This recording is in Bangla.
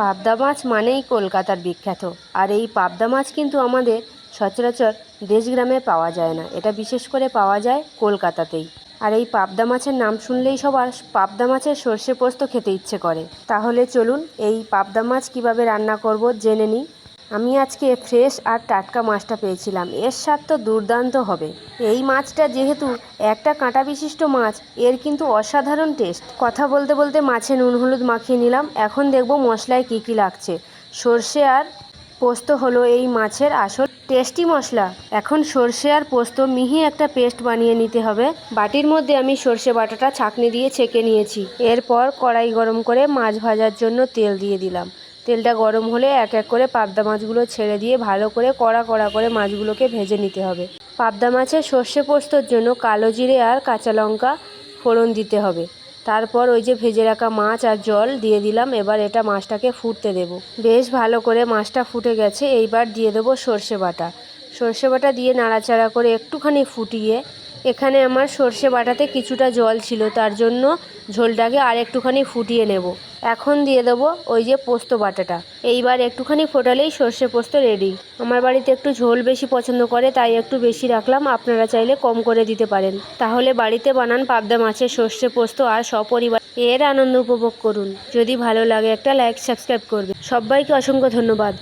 পাবদা মাছ মানেই কলকাতার বিখ্যাত। আর এই পাবদা মাছ কিন্তু আমাদের সচরাচর দেশগ্রামে পাওয়া যায় না। এটা বিশেষ করে পাওয়া যায় কলকাতাতেই। আর এই পাবদা মাছের নাম শুনলেই সবার পাবদা মাছের সর্ষে পোস্ত খেতে ইচ্ছে করে। তাহলে চলুন এই পাবদা মাছ কীভাবে রান্না করব জেনে নিই। আমি আজকে ফ্রেশ আর টাটকা মাছটা পেয়েছিলাম। এর স্বাদ তো দুর্দান্ত হবে। এই মাছটা যেহেতু একটা কাঁটা বিশিষ্ট মাছ, এর কিন্তু অসাধারণ টেস্ট কথা বলতে বলতে মাছে নুন হলুদ মাখিয়ে নিলাম। এখন দেখব মশলায় কী কী লাগছে। সর্ষে আর পোস্ত হলো এই মাছের আসল টেস্টি মশলা। এখন সর্ষে আর পোস্ত মিহি একটা পেস্ট বানিয়ে নিতে হবে। বাটির মধ্যে আমি সর্ষে বাটাটা ছাঁকনি দিয়ে ছেঁকে নিয়েছি। এরপর কড়াই গরম করে মাছ ভাজার জন্য তেল দিয়ে দিলাম। তেলটা গরম হলে এক এক করে পাবদা মাছগুলো ছেড়ে দিয়ে ভালো করে কড়া কড়া করে মাছগুলোকে ভেজে নিতে হবে। পাবদা মাছের সর্ষে পোস্তর জন্য কালো জিরে আর কাঁচা লঙ্কা ফোড়ন দিতে হবে। তারপর ওই যে ভেজে রাখা মাছ আর জল দিয়ে দিলাম, এবার এটা মাছটাকে ফুটতে দেব। বেশ ভালো করে মাছটা ফুটে গেছে, এইবার দিয়ে দেবো সর্ষে বাটা। সর্ষে বাটা দিয়ে নাড়াচাড়া করে একটুখানি ফুটিয়ে, এখানে আমার সর্ষে বাটাতে কিছুটা জল ছিল, তার জন্য ঝোলটাকে আর একটুখানি ফুটিয়ে নেব। এখন দিয়ে দেবো ওই যে পোস্ত বাটাটা। এইবার একটুখানি ফোটালেই সর্ষে পোস্ত রেডি আমার বাড়িতে একটু ঝোল বেশি পছন্দ করে, তাই একটু বেশি রাখলাম। আপনারা চাইলে কম করে দিতে পারেন। তাহলে বাড়িতে বানান পাবদা মাছের সর্ষে পোস্ত আর সপরিবার। এর আনন্দ উপভোগ করুন। যদি ভালো লাগে একটা লাইক সাবস্ক্রাইব করবে সবাইকে অসংখ্য ধন্যবাদ।